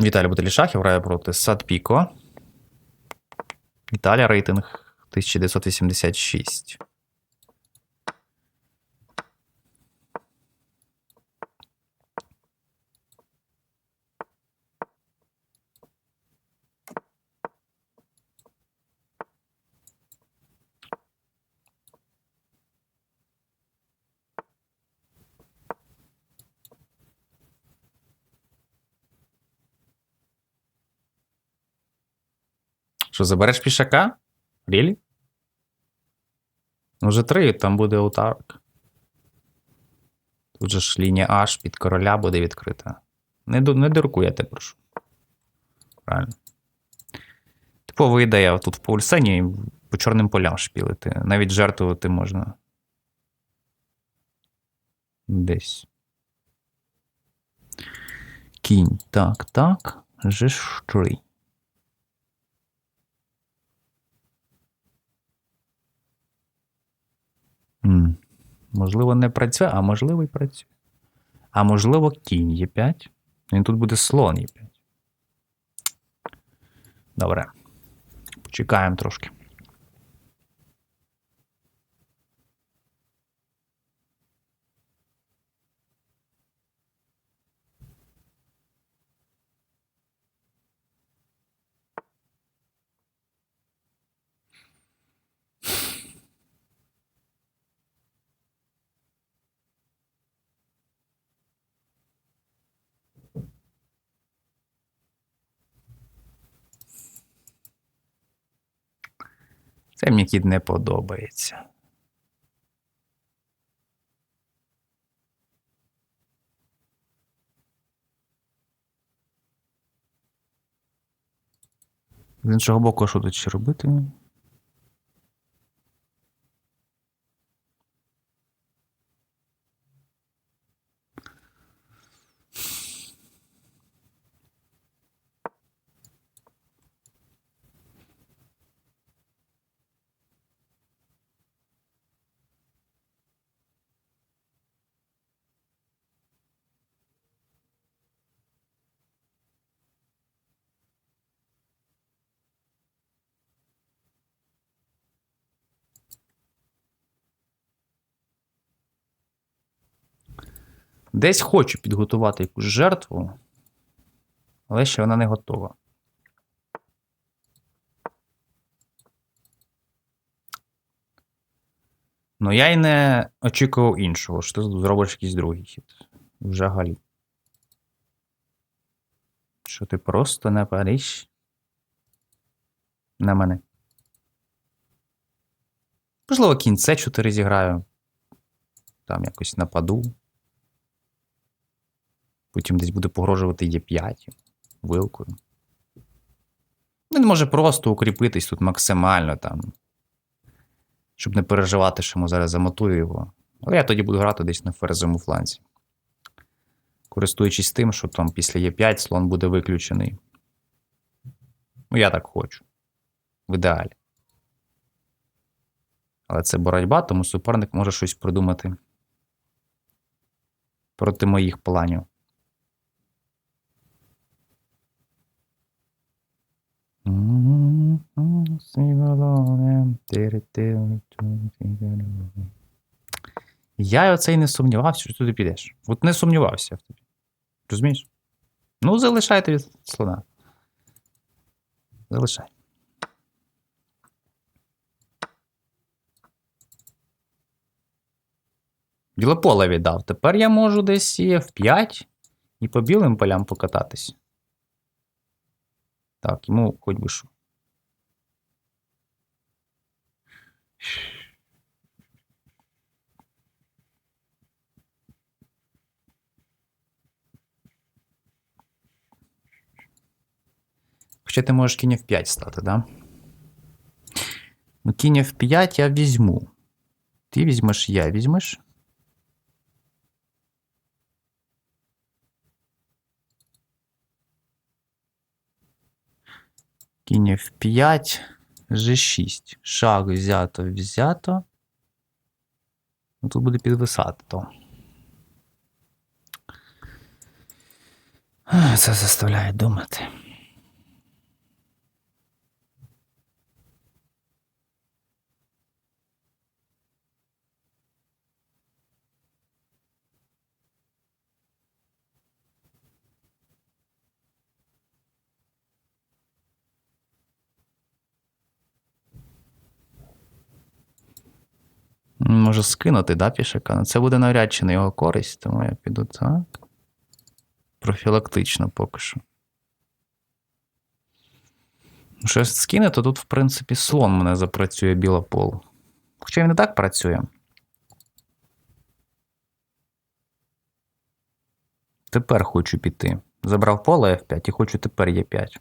Віталій Бутелішахів грає проти Садпіко. Італія рейтинг 1986. Що, забереш пішака? Рілі? Ну, вже три, там буде утарок. Тут же ж лінія H під короля буде відкрита. Не, не дуркуй, я тебе прошу. Правильно. Типова ідея тут в паульсені по чорним полям шпілити. Навіть жертвувати можна. Десь. Кінь. Так, так. Ж3. Можливо, не працює, а можливо, і працює. А можливо, кінь є 5. Він тут буде слон є 5. Добре. Почекаємо трошки. Це мені кіт не подобається. З іншого боку, що тут ще робити? Десь хочу підготувати якусь жертву, але ще вона не готова. Ну, я й не очікував іншого, що ти зробиш якийсь другий хід. Взагалі. Що ти просто не париш на мене. Можливо, кінце 4 зіграю. Там якось нападу. Потім десь буде погрожувати Є5 вилкою. Він може просто укріпитись тут максимально там. Щоб не переживати, що йому зараз замотую його. Але я тоді буду грати десь на ферзовому фланзі. Користуючись тим, що там після Є5 слон буде виключений. Ну, я так хочу. В ідеалі. Але це боротьба, тому суперник може щось придумати проти моїх планів. Я оцей не сумнівався, що ти підеш. От не сумнівався в тобі. Розумієш? Ну, залишайте від слона. Залишай. Білополе віддав. Тепер я можу десь і F5 і по білим полям покататись. Так, йому хоч би що. Хоча ти можеш кінь F5 стати, да? Ну, кінь F5 я візьму. Ти візьмеш, я візьмеш. Кінь F5, G6. Шаг взято, взято. Ну, тут буде підвисати то. Це заставляє думати. Може скинути, да, пішака? Ну, це буде навряд чи на його користь, тому я піду так. Профілактично поки що. Ну, Щось скине, то тут, в принципі, слон мене запрацює біла поле. Хоча він і так працює. Тепер хочу піти. Забрав поле F5 і хочу тепер Е5.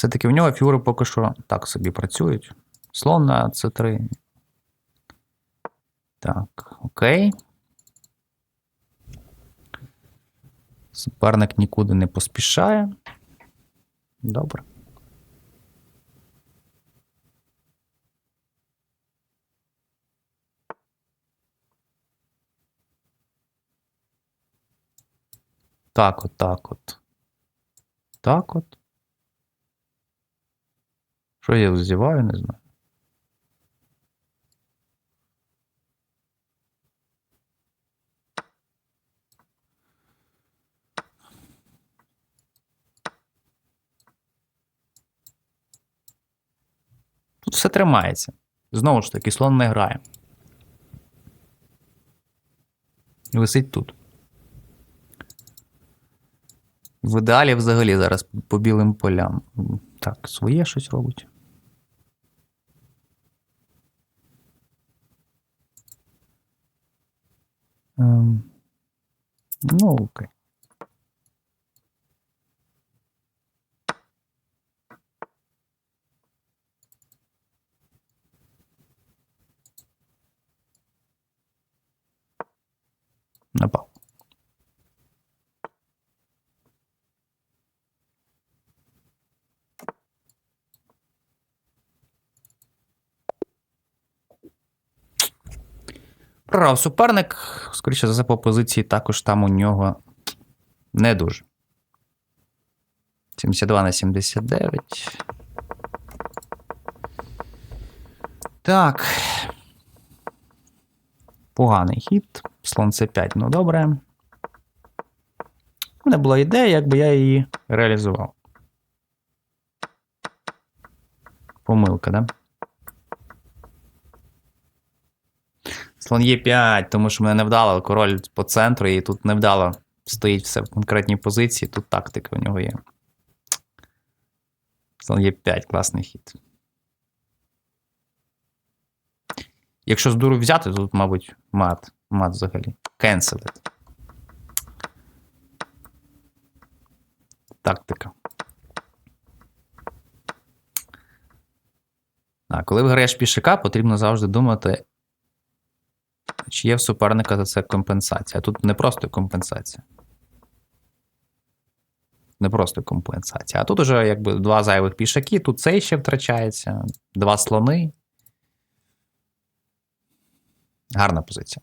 Все-таки в нього фігури поки що так собі працюють. Слон на c3. Так, окей. Суперник нікуди не поспішає. Добре. Так от, так от. Так от. Що я зіваю, не знаю. Тут все тримається. Знову ж таки, слон не грає. Висить тут. В ідеалі взагалі зараз по білим полям. Так, своє щось робить. Ну, окей. Прорав суперник, скоріше за все, по позиції також там у нього не дуже. 72 на 79. Так. Поганий хід. Слон С5, ну добре. У мене була ідея, якби я її реалізував. Помилка, да? Слон Е5, тому що мене не вдало король по центру, і тут невдало стоїть все в конкретній позиції. Тут тактика у нього є. Слон Е5, класний хід. Якщо з дуру взяти, то тут, мабуть, мат. Мат взагалі. Cancel. Тактика. А, коли виграєш пішака, потрібно завжди думати, чи є в суперника за це компенсація. Тут не просто компенсація. Не просто компенсація. А тут уже якби два зайвих пішаки, тут цей ще втрачається, два слони. Гарна позиція.